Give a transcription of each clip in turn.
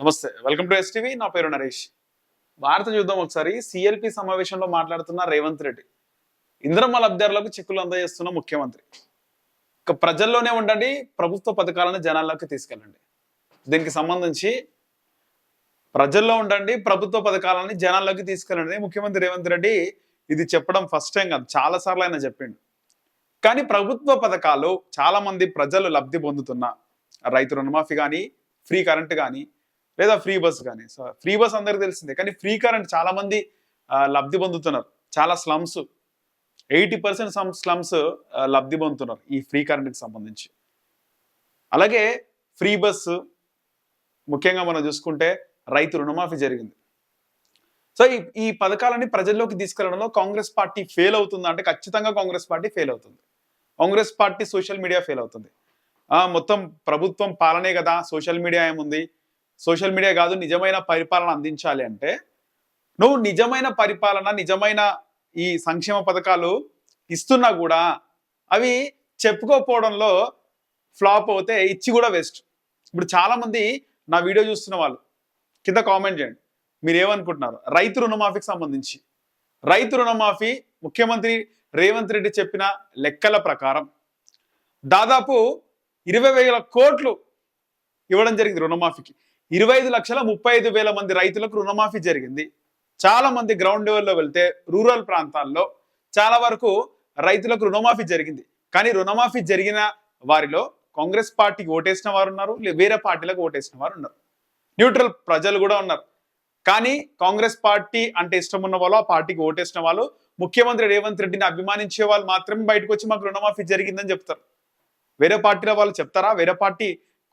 నమస్తే welcome to STV నా పేరు నరేష్. భారత చూద్దాం ఒకసారి. సిఎల్పి సమావేశంలో మాట్లాడుతున్న రేవంత్ రెడ్డి. ఇంద్రమ్మ లబ్ధిదారులకు చెక్కులు అందజేస్తున్న ముఖ్యమంత్రి. ఇక ప్రజల్లోనే ఉండండి ప్రభుత్వ పథకాలను జనాల్లోకి తీసుకెళ్ళండి. దీనికి సంబంధించి ప్రజల్లో ఉండండి ప్రభుత్వ పథకాలని జనాల్లోకి తీసుకెళ్ళండి. ముఖ్యమంత్రి రేవంత్ రెడ్డి ఇది చెప్పడం ఫస్ట్ టైం కాదు చాలా సార్లు ఆయన చెప్పిండు. కానీ ప్రభుత్వ పథకాలు చాలా మంది ప్రజలు లబ్ధి పొందుతున్న రైతు రుణమాఫీ కానీ ఫ్రీ కరెంట్ కానీ లేదా ఫ్రీ బస్ కానీ. సో ఫ్రీ బస్ అందరికి తెలిసిందే. కానీ ఫ్రీ కరెంట్ చాలా మంది లబ్ధి పొందుతున్నారు. చాలా స్లమ్స్ ఎయిటీ పర్సెంట్ స్లమ్స్ లబ్ధి పొందుతున్నారు ఈ ఫ్రీ కరెంట్కి సంబంధించి. అలాగే ఫ్రీ బస్సు ముఖ్యంగా మనం చూసుకుంటే రైతు రుణమాఫీ జరిగింది. సో ఈ ఈ పథకాలని ప్రజల్లోకి తీసుకెళ్ళడంలో కాంగ్రెస్ పార్టీ ఫెయిల్ అవుతుందా అంటే ఖచ్చితంగా కాంగ్రెస్ పార్టీ ఫెయిల్ అవుతుంది. Congress party social media fail అవుతుంది. మొత్తం ప్రభుత్వం పాలనే కదా సోషల్ మీడియా ఏముంది? సోషల్ మీడియా కాదు నిజమైన పరిపాలన అందించాలి అంటే నువ్వు నిజమైన పరిపాలన నిజమైన ఈ సంక్షేమ పథకాలు ఇస్తున్నా కూడా అవి చెప్పుకోపోవడంలో ఫ్లాప్ అవుతే ఇచ్చి కూడా వేస్ట్. ఇప్పుడు చాలామంది నా వీడియో చూస్తున్న వాళ్ళు కింద కామెంట్ చేయండి. మీరు ఏమనుకుంటున్నారు? రైతు రుణమాఫీకి సంబంధించి. రైతు రుణమాఫీ ముఖ్యమంత్రి రేవంత్ రెడ్డి చెప్పిన లెక్కల ప్రకారం దాదాపు ఇరవై వేల కోట్లు ఇవ్వడం జరిగింది రుణమాఫీకి. ఇరవై ఐదు లక్షల ముప్పై ఐదు వేల మంది రైతులకు రుణమాఫీ జరిగింది. చాలా మంది గ్రౌండ్ లెవెల్లో వెళ్తే రూరల్ ప్రాంతాల్లో చాలా వరకు రైతులకు రుణమాఫీ జరిగింది. కానీ రుణమాఫీ జరిగిన వారిలో కాంగ్రెస్ పార్టీకి ఓటేసిన వారు ఉన్నారు వేరే పార్టీలకు ఓటేసిన వారు ఉన్నారు న్యూట్రల్ ప్రజలు కూడా ఉన్నారు. కానీ కాంగ్రెస్ పార్టీ అంటే ఇష్టం ఉన్న వాళ్ళు ఆ పార్టీకి ఓటేసిన వాళ్ళు ముఖ్యమంత్రి రేవంత్ రెడ్డిని అభిమానించే వాళ్ళు మాత్రమే బయటకు వచ్చి మాకు రుణమాఫీ జరిగిందని చెప్తారు. వేరే పార్టీల వాళ్ళు చెప్తారా? వేరే పార్టీ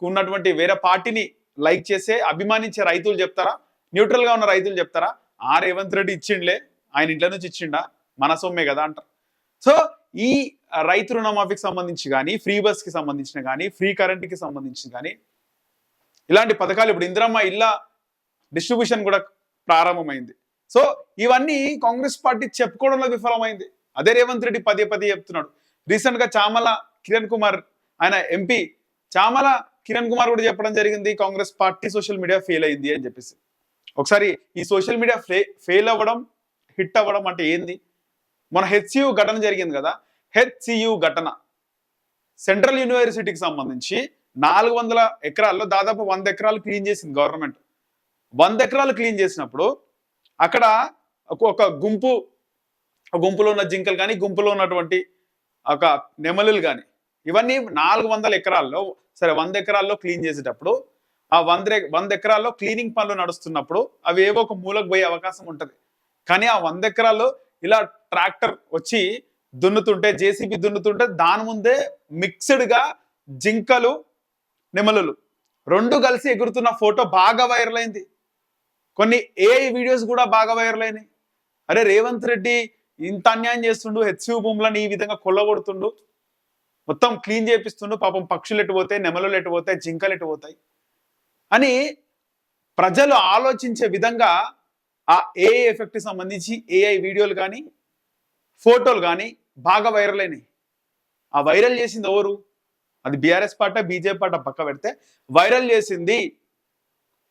ఉన్నటువంటి వేరే పార్టీని లైక్ చేసే అభిమానించే రైతులు చెప్తారా? న్యూట్రల్గా ఉన్న రైతులు చెప్తారా? ఆ రేవంత్ రెడ్డి ఇచ్చిండ్లే ఆయన ఇంట్లో నుంచి ఇచ్చిండా? మన సొమ్మే కదా అంటారు. సో ఈ రైతు రుణమాఫీకి సంబంధించి కానీ ఫ్రీ బస్కి సంబంధించిన కానీ ఫ్రీ కరెంట్కి సంబంధించి కానీ ఇలాంటి పథకాలు ఇప్పుడు ఇందిరమ్మ ఇళ్ళ డిస్ట్రిబ్యూషన్ కూడా ప్రారంభమైంది. సో ఇవన్నీ కాంగ్రెస్ పార్టీ చెప్పుకోవడంలో విఫలమైంది. అదే రేవంత్ రెడ్డి పదే పదే చెప్తున్నాడు. రీసెంట్గా చామల కిరణ్ కుమార్ ఆయన ఎంపీ చామల కిరణ్ కుమార్ కూడా చెప్పడం జరిగింది Congress party social media fail అయింది అని చెప్పేసి. ఒకసారి ఈ సోషల్ మీడియా ఫెయిల్ అవ్వడం హిట్ అవ్వడం అంటే ఏంది? మన హెచ్సియు ఘటన జరిగింది కదా హెచ్సియు ఘటన. సెంట్రల్ యూనివర్సిటీకి సంబంధించి నాలుగు వందల ఎకరాల్లో దాదాపు వంద ఎకరాలు క్లీన్ చేసింది గవర్నమెంట్. వంద ఎకరాలు క్లీన్ చేసినప్పుడు అక్కడ ఒక- గుంపు గుంపులో ఉన్న జింకలు కానీ గుంపులో ఉన్నటువంటి ఒక నెమలులు కానీ ఇవన్నీ నాలుగు వందల ఎకరాల్లో సరే వంద ఎకరాల్లో క్లీన్ చేసేటప్పుడు ఆ వంద వంద ఎకరాల్లో క్లీనింగ్ పనులు నడుస్తున్నప్పుడు అవి ఏవో ఒక మూలకు పోయే అవకాశం ఉంటుంది. కానీ ఆ వంద ఎకరాల్లో ఇలా ట్రాక్టర్ వచ్చి దున్నుతుంటే జేసీబీ దున్నుతుంటే దాని ముందే మిక్స్డ్గా జింకలు నెమలులు రెండు కలిసి ఎగురుతున్న ఫోటో బాగా వైరల్ అయింది. కొన్ని ఏఐ వీడియోస్ కూడా బాగా వైరల్ అయినాయి. అరే రేవంత్ రెడ్డి ఇంత అన్యాయం చేస్తుండు హెచ్సియు భూములను ఈ విధంగా కొల్లగొడుతుండు. మొత్తం క్లీన్ చేపిస్తుండు పాపం పక్షులు ఎటుపోతాయి నెమలు ఎటుపోతాయి జింకలు ఎటుపోతాయి అని ప్రజలు ఆలోచించే విధంగా ఆ ఏఐ ఎఫెక్ట్ సంబంధించి ఏఐ వీడియోలు కానీ ఫోటోలు కానీ బాగా వైరల్ అయినాయి. ఆ వైరల్ చేసింది ఎవరు? అది బీఆర్ఎస్ పార్ట బీజేపీ పార్ట పక్క పెడితే వైరల్ చేసింది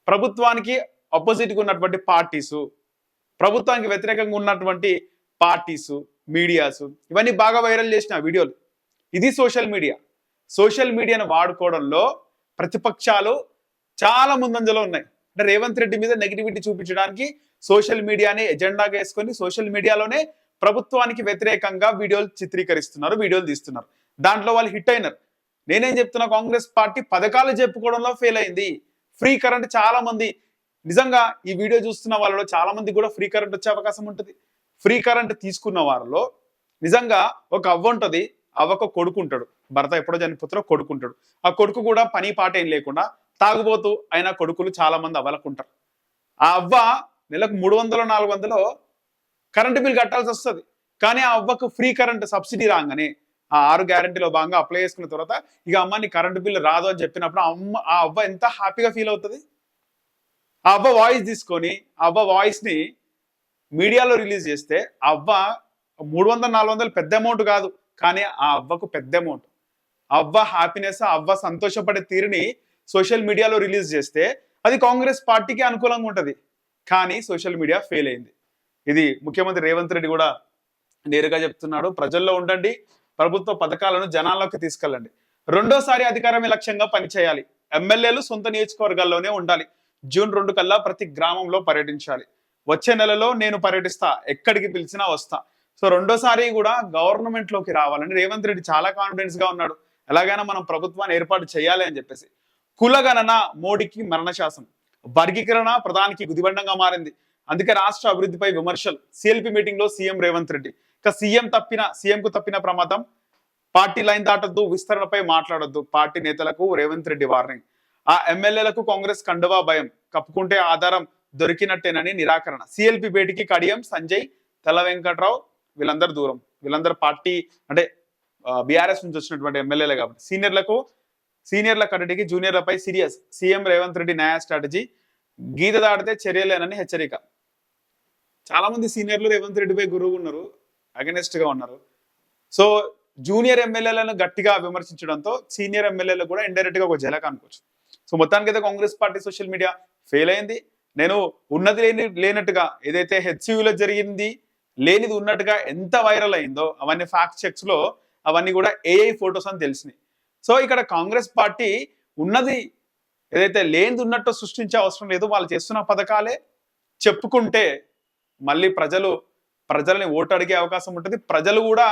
ప్రభుత్వానికి ఆపోజిట్గా ఉన్నటువంటి పార్టీసు ప్రభుత్వానికి వ్యతిరేకంగా ఉన్నటువంటి పార్టీసు మీడియాసు ఇవన్నీ బాగా వైరల్ చేసిన వీడియోలు ఇది సోషల్ మీడియా. సోషల్ మీడియాను వాడుకోవడంలో ప్రతిపక్షాలు చాలా ముందంజలో ఉన్నాయి. అంటే రేవంత్ రెడ్డి మీద నెగిటివిటీ చూపించడానికి సోషల్ మీడియాని ఎజెండాగా వేసుకొని సోషల్ మీడియాలోనే ప్రభుత్వానికి వ్యతిరేకంగా వీడియోలు చిత్రీకరిస్తున్నారు వీడియోలు తీస్తున్నారు. దాంట్లో వాళ్ళు హిట్ అయినారు. నేనేం చెప్తున్నా కాంగ్రెస్ పార్టీ పథకాలు చెప్పుకోవడంలో ఫెయిల్ అయింది. ఫ్రీ కరెంట్ చాలా మంది నిజంగా ఈ వీడియో చూస్తున్న వాళ్ళలో చాలా మంది కూడా ఫ్రీ కరెంట్ వచ్చే అవకాశం ఉంటుంది. ఫ్రీ కరెంట్ తీసుకున్న వారిలో నిజంగా ఒక అవ్వ ఉంటుంది. అవ్వకు కొడుకుంటాడు. భర్త ఎప్పుడో చనిపోతారో కొడుకుంటాడు. ఆ కొడుకు కూడా పని పాట ఏం లేకుండా తాగుబోతూ ఆయన కొడుకులు చాలా మంది అవ్వలకుంటారు. ఆ అవ్వ నెలకు మూడు వందలు నాలుగు వందలు కరెంటు బిల్ కట్టాల్సి వస్తుంది. కానీ ఆ అవ్వకు ఫ్రీ కరెంట్ సబ్సిడీ రాగానే ఆ ఆరు గ్యారంటీలో భాగంగా అప్లై చేసుకున్న తర్వాత ఇక అమ్మ నీ కరెంటు బిల్ రాదు అని చెప్పినప్పుడు ఆ అమ్మ ఆ అవ్వ ఎంత హ్యాపీగా ఫీల్ అవుతుంది? ఆ అవ్వ వాయిస్ తీసుకొని ఆ అవ్వ వాయిస్ని మీడియాలో రిలీజ్ చేస్తే ఆ అవ్వ మూడు వందల నాలుగు వందలు పెద్ద అమౌంట్ కాదు. కానీ ఆ అవ్వకు పెద్ద అమౌంట్ అవ్వ హ్యాపీనెస్ అవ్వ సంతోషపడే తీరుని సోషల్ మీడియాలో రిలీజ్ చేస్తే అది కాంగ్రెస్ పార్టీకి అనుకూలంగా ఉంటుంది. కానీ సోషల్ మీడియా ఫెయిల్ అయింది. ఇది ముఖ్యమంత్రి రేవంత్ రెడ్డి కూడా నేరుగా చెప్తున్నాడు. ప్రజల్లో ఉండండి ప్రభుత్వ పథకాలను జనాల్లోకి తీసుకెళ్ళండి. రెండోసారి అధికారమే లక్ష్యంగా పనిచేయాలి. ఎమ్మెల్యేలు సొంత నియోజకవర్గాల్లోనే ఉండాలి. జూన్ రెండు కల్లా ప్రతి గ్రామంలో పర్యటించాలి. వచ్చే నెలలో నేను పర్యటిస్తా ఎక్కడికి పిలిచినా వస్తా. సో రెండోసారి కూడా గవర్నమెంట్లోకి రావాలని రేవంత్ రెడ్డి చాలా కాన్ఫిడెన్స్గా ఉన్నాడు. ఎలాగైనా మనం ప్రభుత్వాన్ని ఏర్పాటు చేయాలి అని చెప్పేసి. కులగణన మోడీకి మరణశాసనం. వర్గీకరణ ప్రధానికి గుదిబండంగా మారింది. అందుకే రాష్ట్ర అభివృద్ధిపై విమర్శలు. సిఎల్పి మీటింగ్లో సీఎం రేవంత్ రెడ్డి. ఇక సీఎం తప్పిన సీఎం కు తప్పిన ప్రమాదం. పార్టీ లైన్ దాటద్దు విస్తరణపై మాట్లాడొద్దు. పార్టీ నేతలకు రేవంత్ రెడ్డి వార్నింగ్. ఆ ఎమ్మెల్యేలకు కాంగ్రెస్ కండువా భయం. కప్పుకుంటే ఆధారం దొరికినట్టేనని నిరాకరణ. సిఎల్పి భేటీకి కడియం సంజయ్ తెల్ల వెంకట్రావు వీళ్ళందరూ దూరం. వీళ్ళందరూ పార్టీ అంటే బీఆర్ఎస్ నుంచి వచ్చినటువంటి ఎమ్మెల్యేలే కాబట్టి. సీనియర్లకు సీనియర్ల కట్టడికి జూనియర్లపై సీరియస్ సీఎం రేవంత్ రెడ్డి న్యాయ స్ట్రాటజీ గీత దాటితే చర్యలేనని హెచ్చరిక. చాలా మంది సీనియర్లు రేవంత్ రెడ్డిపై గురువు ఉన్నారు అగెనెస్ట్గా ఉన్నారు. సో జూనియర్ ఎమ్మెల్యేలను గట్టిగా విమర్శించడంతో సీనియర్ ఎమ్మెల్యేలు కూడా ఇండైరెక్ట్గా ఒక జలక అనుకోవచ్చు. సో మొత్తానికైతే Congress party social media fail అయింది. నేను ఉన్నది లేని లేనట్టుగా ఏదైతే హెచ్సియులో జరిగింది లేనిది ఉన్నట్టుగా ఎంత వైరల్ అయిందో అవన్నీ ఫ్యాక్ట్ చెక్స్లో అవన్నీ కూడా ఏఐ ఫొటోస్ అని తెలిసినాయి. సో ఇక్కడ కాంగ్రెస్ పార్టీ ఉన్నది ఏదైతే లేనిది ఉన్నట్టు సృష్టించే అవసరం లేదు వాళ్ళు చేస్తున్న పథకాలే చెప్పుకుంటే మళ్ళీ ప్రజలు ప్రజలని ఓటు అడిగే అవకాశం ఉంటుంది ప్రజలు కూడా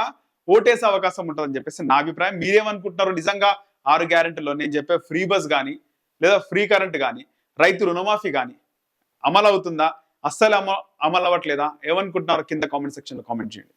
ఓటేసే అవకాశం ఉంటుంది అని చెప్పేసి నా అభిప్రాయం. మీరేమనుకుంటున్నారు? నిజంగా ఆరు గ్యారెంటీలో నేను చెప్పే ఫ్రీ బస్ కానీ లేదా ఫ్రీ కరెంట్ కానీ రైతు రుణమాఫీ కానీ అమలు అవుతుందా అస్సలు అమ అమలు అవ్వట్లేదా ఏమనుకుంటున్నారో కింద కామెంట్ సెక్షన్లో కామెంట్ చేయండి.